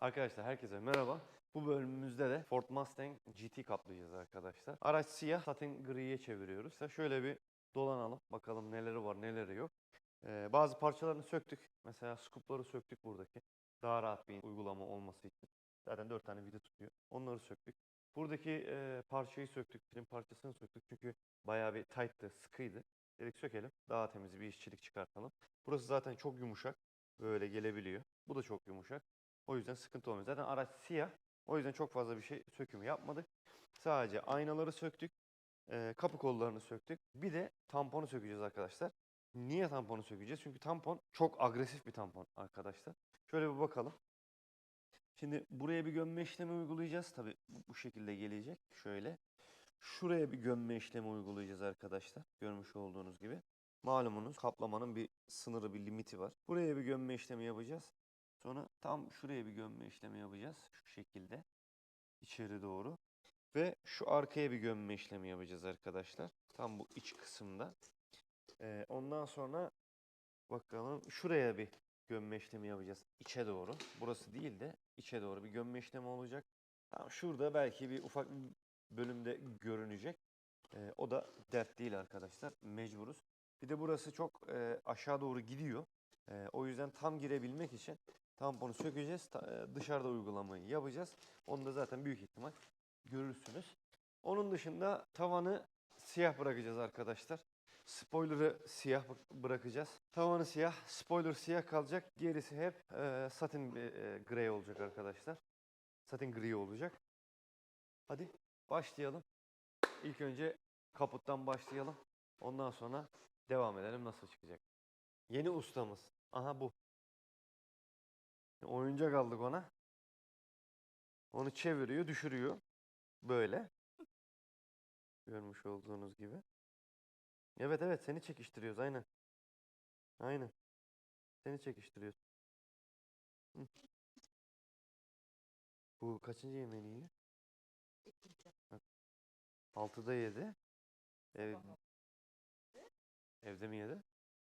Arkadaşlar herkese merhaba. Bu bölümümüzde de Ford Mustang GT kaplayacağız arkadaşlar. Araç siyah, satin griye çeviriyoruz. İşte şöyle bir dolanalım. Bakalım neleri var, neleri yok. Ee, bazı parçalarını söktük. Mesela scoopları söktük buradaki. Daha rahat bir uygulama olması için. Zaten 4 tane vida tutuyor. Onları söktük. Buradaki e, parçayı söktük. Trim parçasını söktük. Çünkü bayağı bir tight'tı, sıkıydı. Dedik sökelim. Daha temiz bir işçilik çıkartalım. Burası zaten çok yumuşak. Böyle gelebiliyor. Bu da çok yumuşak. O yüzden sıkıntı olmuyor. Zaten araç siyah. O yüzden çok fazla bir şey sökümü yapmadık. Sadece aynaları söktük. e, kapı kollarını söktük. Bir de tamponu sökeceğiz arkadaşlar. Niye tamponu sökeceğiz? Çünkü tampon çok agresif bir tampon arkadaşlar. Şöyle bir bakalım. Şimdi buraya bir gömme işlemi uygulayacağız. Tabi bu şekilde gelecek. Şöyle. Şuraya bir gömme işlemi uygulayacağız arkadaşlar. Görmüş olduğunuz gibi. Malumunuz kaplamanın bir sınırı, bir limiti var. Buraya bir gömme işlemi yapacağız. Sonra tam şuraya bir gömme işlemi yapacağız. Şu şekilde. içeri doğru. Ve şu arkaya bir gömme işlemi yapacağız arkadaşlar. Tam bu iç kısımda. Ee, ondan sonra bakalım şuraya bir gömme işlemi yapacağız. içe doğru. Burası değil de içe doğru bir gömme işlemi olacak. Tam şurada belki bir ufak bölümde görünecek. Ee, o da dert değil arkadaşlar. Mecburuz. Bir de burası çok e, aşağı doğru gidiyor. E, o yüzden tam girebilmek için tamponu sökeceğiz. e, dışarıda uygulamayı yapacağız. Onu da zaten büyük ihtimal görürsünüz. Onun dışında tavanı siyah bırakacağız arkadaşlar. Spoiler'ı siyah bı- bırakacağız. Tavanı siyah, spoiler siyah kalacak. Gerisi hep e, satin e, grey olacak arkadaşlar. Satin gri olacak. Hadi başlayalım. İlk önce kaputtan başlayalım. Ondan sonra devam edelim nasıl çıkacak. Yeni ustamız. Aha bu. Oyuncak aldık ona. Onu çeviriyor, düşürüyor. Böyle. Görmüş olduğunuz gibi. Evet evet seni çekiştiriyoruz aynen. Aynen. Seni çekiştiriyoruz. Hı. Bu kaçıncı yemeğini Altıda yedi. Ev, evde mi yedi?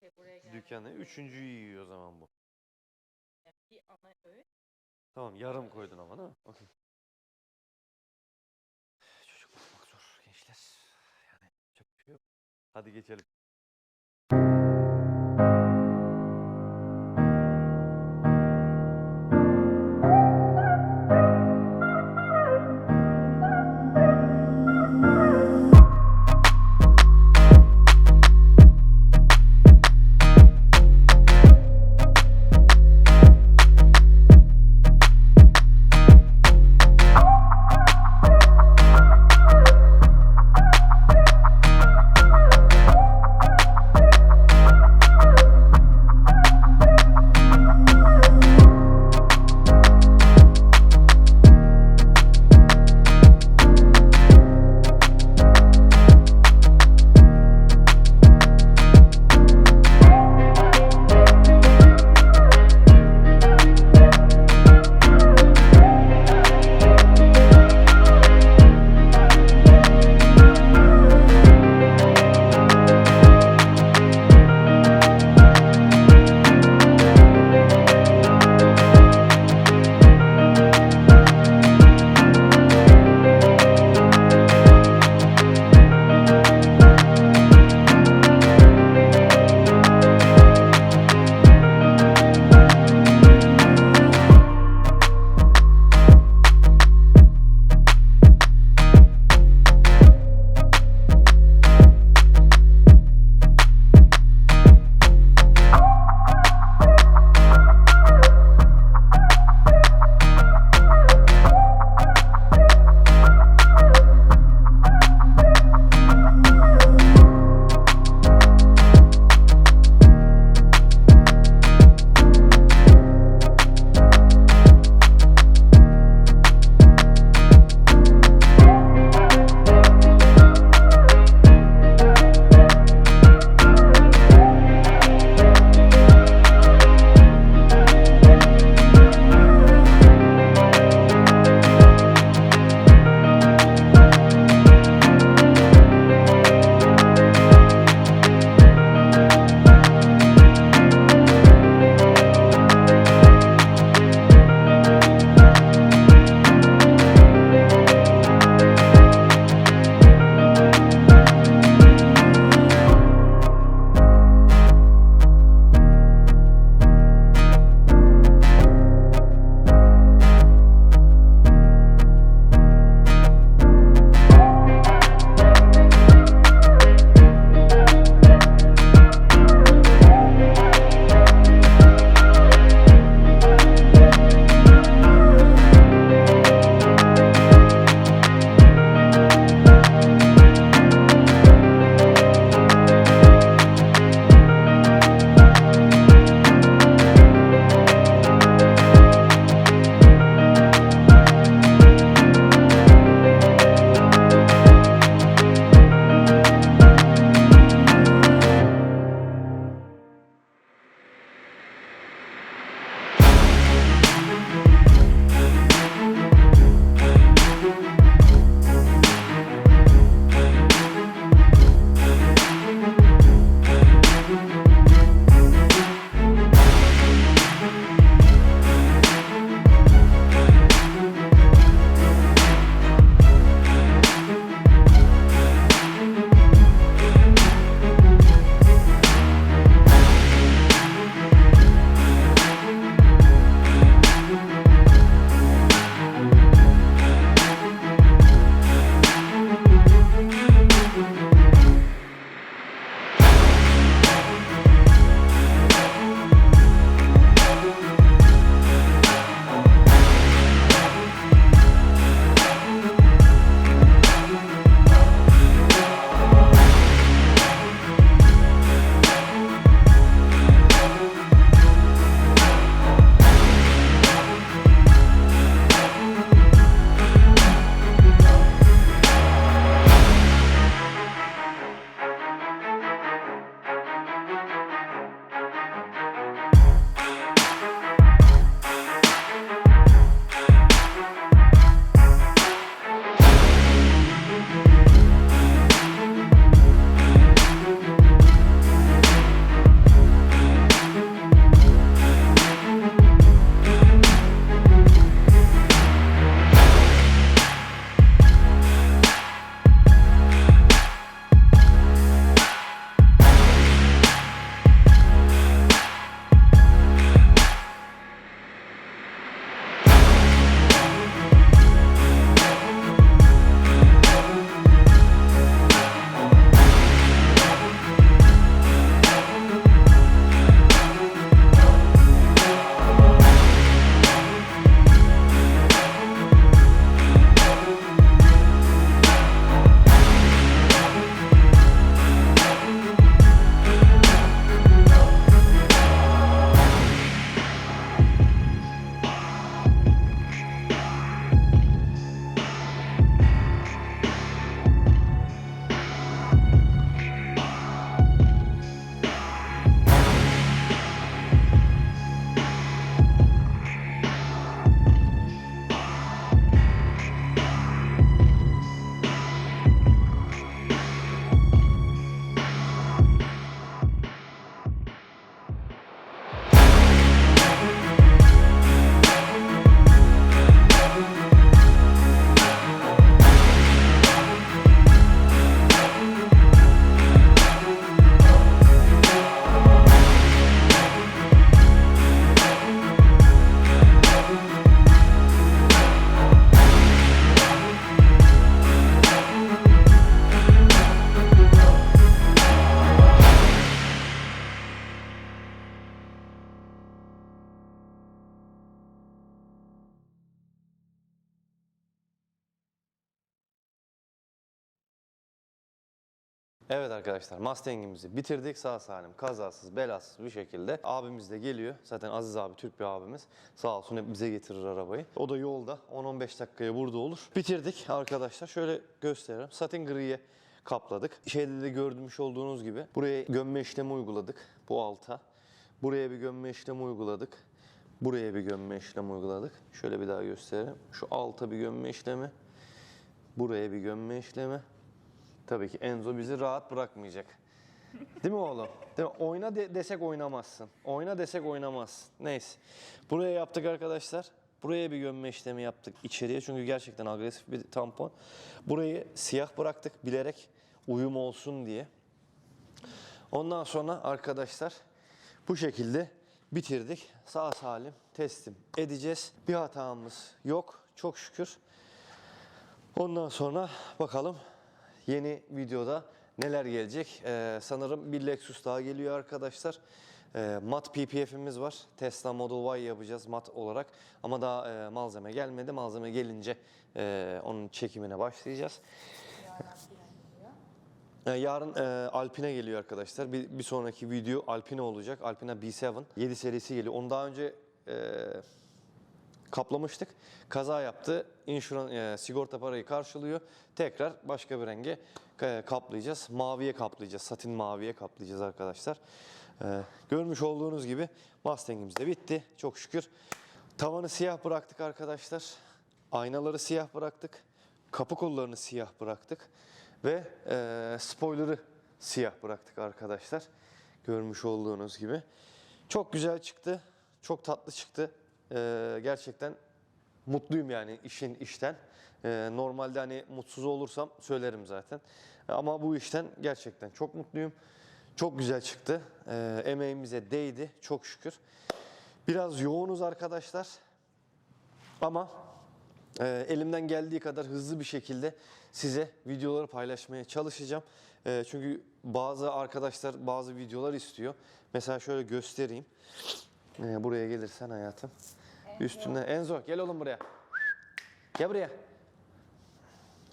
Geldiğinde Dükkanda. Üçüncüyü yiyor o zaman bu. Bir ana öğün Tamam yarım koydun ama değil mi? Okey. Çocuk bakmak zor gençler. Yani çok şey yok. Hadi geçelim. Evet arkadaşlar Mustang'imizi bitirdik sağ salim kazasız belasız bir şekilde. Abimiz de geliyor. Zaten Aziz abi Türk bir abimiz. Sağ olsun hep bize getirir arabayı. O da yolda 10-15 dakikaya burada olur. Bitirdik arkadaşlar. Şöyle gösterelim. Satin griye kapladık. Şeyde de görmüş olduğunuz gibi buraya gömme işlemi uyguladık. Bu alta. Buraya bir gömme işlemi uyguladık. Buraya bir gömme işlemi uyguladık. Şöyle bir daha göstereyim. Şu alta bir gömme işlemi. Buraya bir gömme işlemi. Tabii ki Enzo bizi rahat bırakmayacak. Değil mi oğlum? Değil mi? Oyna de- desek oynamazsın. Oyna desek oynamazsın. Neyse. Buraya yaptık arkadaşlar. Buraya bir gömme işlemi yaptık içeriye çünkü gerçekten agresif bir tampon. Burayı siyah bıraktık bilerek uyum olsun diye. Ondan sonra arkadaşlar bu şekilde bitirdik. Sağ salim teslim edeceğiz. Bir hatamız yok çok şükür. Ondan sonra bakalım yeni videoda neler gelecek. Ee, sanırım bir Lexus daha geliyor arkadaşlar. Ee, mat PPF'imiz var. Tesla Model Y yapacağız mat olarak. Ama daha e, malzeme gelmedi. Malzeme gelince e, onun çekimine başlayacağız. Ee, Yarın e, Alpine geliyor arkadaşlar. Bir, bir sonraki video Alpine olacak. Alpine B7 7 serisi geliyor. Onu daha önce e, kaplamıştık. Kaza yaptı. İnşuran, e, sigorta parayı karşılıyor. Tekrar başka bir renge e, kaplayacağız. Maviye kaplayacağız. Satin maviye kaplayacağız arkadaşlar. E, görmüş olduğunuz gibi Mustang'imiz de bitti. Çok şükür. Tavanı siyah bıraktık arkadaşlar. Aynaları siyah bıraktık. Kapı kollarını siyah bıraktık. Ve e, spoiler'ı siyah bıraktık arkadaşlar. Görmüş olduğunuz gibi. Çok güzel çıktı. Çok tatlı çıktı. E, gerçekten mutluyum yani işin işten. E, normalde hani mutsuz olursam söylerim zaten. Ama bu işten gerçekten çok mutluyum. Çok güzel çıktı. E, emeğimize değdi çok şükür. Biraz yoğunuz arkadaşlar. Ama e, elimden geldiği kadar hızlı bir şekilde size videoları paylaşmaya çalışacağım. E, çünkü bazı arkadaşlar bazı videolar istiyor. Mesela şöyle göstereyim. E, buraya gelirsen hayatım. Üstüne Enzo gel oğlum buraya. Gel buraya.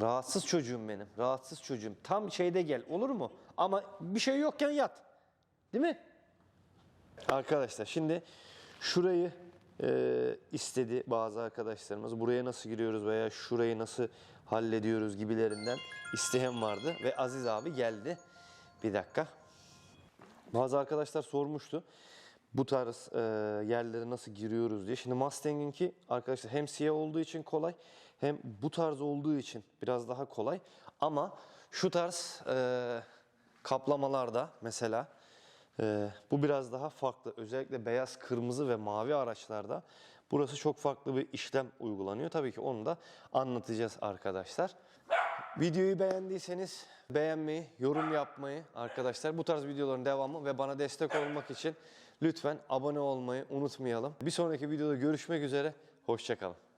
Rahatsız çocuğum benim. Rahatsız çocuğum. Tam şeyde gel olur mu? Ama bir şey yokken yat. Değil mi? Arkadaşlar şimdi şurayı e, istedi bazı arkadaşlarımız. Buraya nasıl giriyoruz veya şurayı nasıl hallediyoruz gibilerinden isteyen vardı. Ve Aziz abi geldi. Bir dakika. Bazı arkadaşlar sormuştu. Bu tarz e, yerlere nasıl giriyoruz diye. Şimdi Mustang'inki arkadaşlar hem siyah olduğu için kolay hem bu tarz olduğu için biraz daha kolay. Ama şu tarz e, kaplamalarda mesela ee, bu biraz daha farklı. Özellikle beyaz, kırmızı ve mavi araçlarda burası çok farklı bir işlem uygulanıyor. Tabii ki onu da anlatacağız arkadaşlar. Videoyu beğendiyseniz beğenmeyi, yorum yapmayı arkadaşlar bu tarz videoların devamı ve bana destek olmak için lütfen abone olmayı unutmayalım. Bir sonraki videoda görüşmek üzere. Hoşçakalın.